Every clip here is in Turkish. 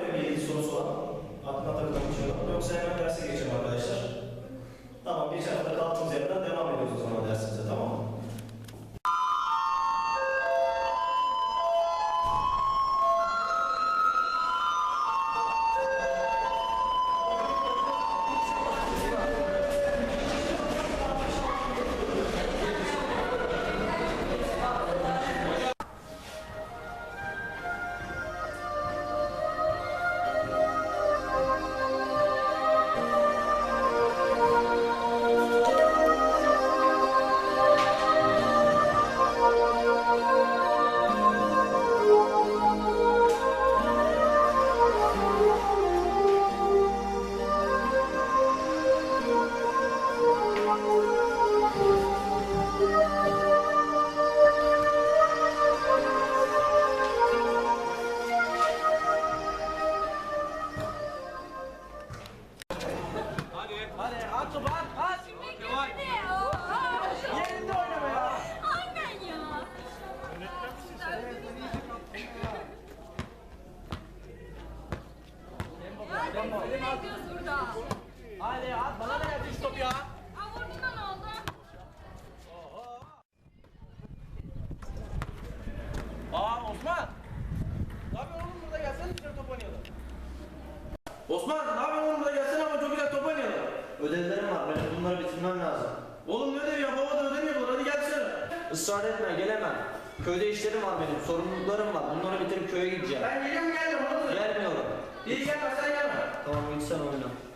Mı bir ilgili sorusu olan? Aklına takılan bir? Yoksa hemen derse geçelim arkadaşlar. Bekliyoruz burada? Hadi at bana da geldi şu top ya. Aa vurdun da ne oldu? Aa Osman. Ne yapıyorsun oğlum burada gelsene dışarı top oynayalım. Osman ne yapıyorsun oğlum burada gelsene ama çok güzel top oynayalım. Ödevlerim var, benim bunları bitirmem lazım. Oğlum ne ödevi ya baba da ödemiyor bunlar hadi gelsene. Israr etme, gelemem. Köyde işlerim var benim, sorumluluklarım var. Bunları bitirip köye gideceğim. Ben geliyorum gelmiyorum oğlum. Gelmiyorum. İyi gelme sen gelme. Tamam, git sen oyna. Osman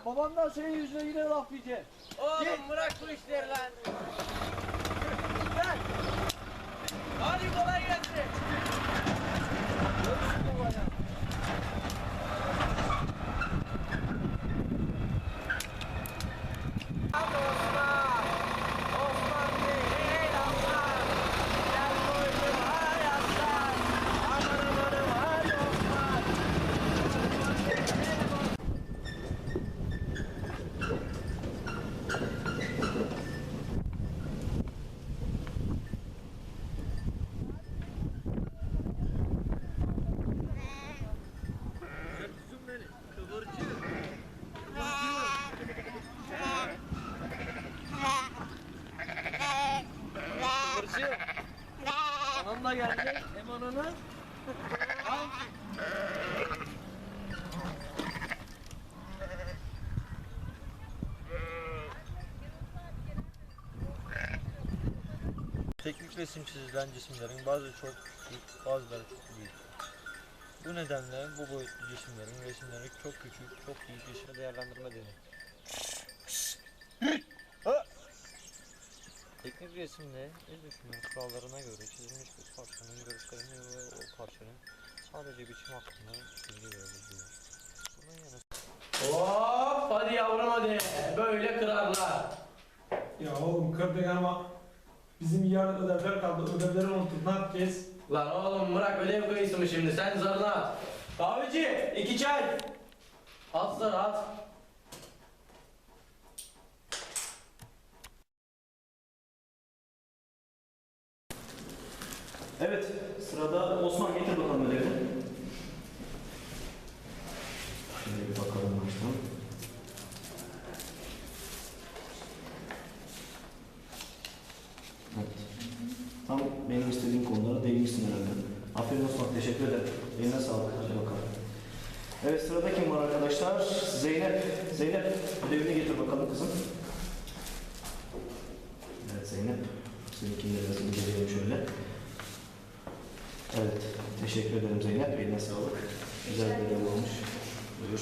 Git lan babamdan senin yüzüne yine laf yiyeceksin. Oğlum bırak bu işleri. Lan. Hadi kolay gelsin. Görüşürüz babana. Hadi Osman. Osman değil Osman. Gel koydum hay aslan. Aman amanım hadi Osman. Kızım benim, kıvırcık. Kıvırcık. Anam da geldi. Hem ananı. Al. Teknik resim çizilen cisimlerin bazı çok küçük, bazıları çok büyük. Bu nedenle bu boyutlu cisimlerin resimleri çok küçük, çok büyük cisimle değerlendirme denir. Teknik resimde el dökümün kurallarına göre çizilmiş bir parçanın görüşlerini ve o parçanın sadece biçim hakkında bilgi verebiliyor. Bunun yanı Hop hadi yavrum hadi. Böyle kırarlar. Ya oğlum köpek ama bizim yarın ödevler kaldı. Ödevleri unuttuk. Ne yapacağız? Lan oğlum bırak ödev kayısı mı şimdi sen zarına at. Kahveci iki çay. At zarı at. Evet, sırada Osman getir bakalım ödevini. Şimdi bir bakalım baştan. Evet. Tam benim istediğim konulara değinmişsin herhalde. Aferin Osman, teşekkür ederim. Eline sağlık. Hadi bakalım. Evet, sırada kim var arkadaşlar? Zeynep. Zeynep, ödevini getir bakalım kızım. Evet Zeynep. Seninkini de biraz inceleyelim şöyle. Evet, teşekkür ederim Zeynep. Eline sağlık. Güzel bir ödev olmuş. oluyor.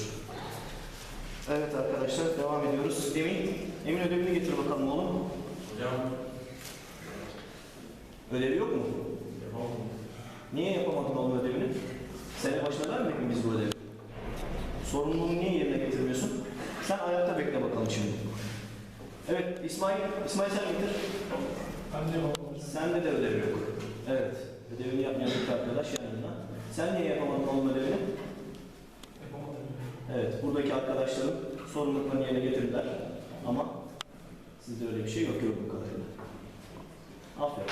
Evet arkadaşlar devam ediyoruz. Emin, Emin ödevini getir bakalım oğlum. Hocam Ödevi yok mu? yapamam. Niye yapamadın oğlum ödevini? Sene başına vermedik mi biz bu ödevi? Sorumluluğunu niye yerine getirmiyorsun? Sen ayakta bekle bakalım şimdi. Evet İsmail, İsmail sen getir. Ben de yapamam. Sende de ödev yok. Evet. Ödevini yapmayan bir arkadaş yanında. Sen niye yapamadın oğlum ödevini? Yapamadım. Evet. Buradaki arkadaşlarım sorumluluklarını yerine getirdiler. Ama sizde öyle bir şey yok gördüğüm kadarıyla. Aferin.